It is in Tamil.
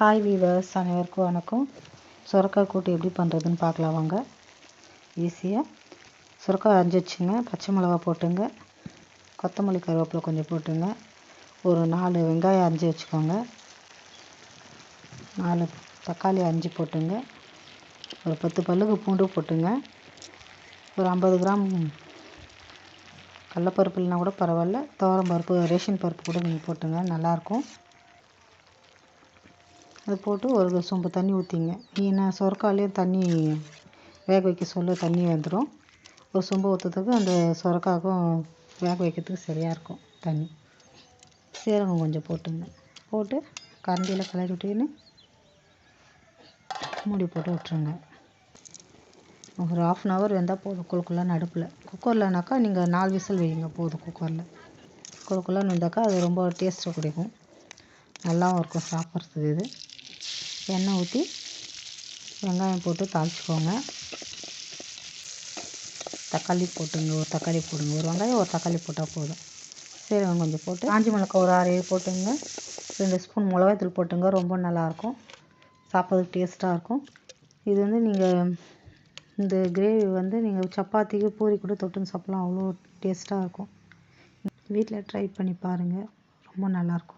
ஹாய் வீவர்ஸ் அனைவருக்கும் வணக்கம். சுரக்காய் கூட்டு எப்படி பண்ணுறதுன்னு பார்க்கலாம் வாங்க. ஈஸியாக சுரக்காய் அரைஞ்சி வச்சுங்க பச்சை மிளகா போட்டுங்க. கொத்தமல்லி கருவேப்பிலை கொஞ்சம் போட்டுங்க. ஒரு நாலு வெங்காயம் அரிஞ்சு வச்சுக்கோங்க. நாலு தக்காளி அரிஞ்சு போட்டுங்க. ஒரு பத்து பல்லுக்கு பூண்டு போட்டுங்க. ஒரு ஐம்பது கிராம் கடலப்பருப்பு இல்லைனா கூட பரவாயில்ல. துவரம் பருப்பு ரேஷன் பருப்பு கூட நீங்கள் போட்டுங்க. நல்லாயிருக்கும் அது போட்டு ஒரு சொம்பு தண்ணி ஊற்றிங்க ஏன்னா சொரக்காலையும் தண்ணி வேக வைக்க சொல்ல தண்ணி வந்துடும் ஒரு சொம்பு ஊற்றுறதுக்கு அந்த சொரக்காய்க்கும் வேக வைக்கிறதுக்கு சரியாக இருக்கும் தண்ணி. சீரகம் கொஞ்சம் போட்டுங்க. போட்டு கரண்டியில் கிளறி விட்டுன்னு மூடி போட்டு விட்ருங்க ஒரு ஆஃப் அன் ஹவர் வெந்தால் போதும் குழுக்குள்ளான்னு நடுப்பில். குக்கர்லனாக்கா நீங்கள் நாலு விசில் வைங்க போதும் குக்கரில். குழுக்குள்ளான்னு வந்தாக்கா அது ரொம்ப டேஸ்ட்டு கிடைக்கும். நல்லாவும் இருக்கும் சாப்பிட்றதுக்கு இது. எண்ணெய் ஊற்றி வெங்காயம் போட்டு தாளிச்சிக்கோங்க. தக்காளி போட்டுங்க ஒரு தக்காளி போடுங்க. ஒரு வெங்காயம் ஒரு தக்காளி போட்டால் போதும். சீரகம் கொஞ்சம் போட்டு காஞ்சி மிளகா ஒரு ஆறு போட்டுங்க. ரெண்டு ஸ்பூன் மிளகாய்த்தூள் போட்டுங்க ரொம்ப நல்லாயிருக்கும். சாப்பிட்றதுக்கு டேஸ்ட்டாக இருக்கும். இது வந்து நீங்கள் இந்த கிரேவி வந்து நீங்கள் சப்பாத்திக்கு பூரி கூட தொட்டுன்னு சாப்பிட்லாம். அவ்வளோ டேஸ்ட்டாக இருக்கும். வீட்டில் ட்ரை பண்ணி பாருங்கள் ரொம்ப நல்லாயிருக்கும்.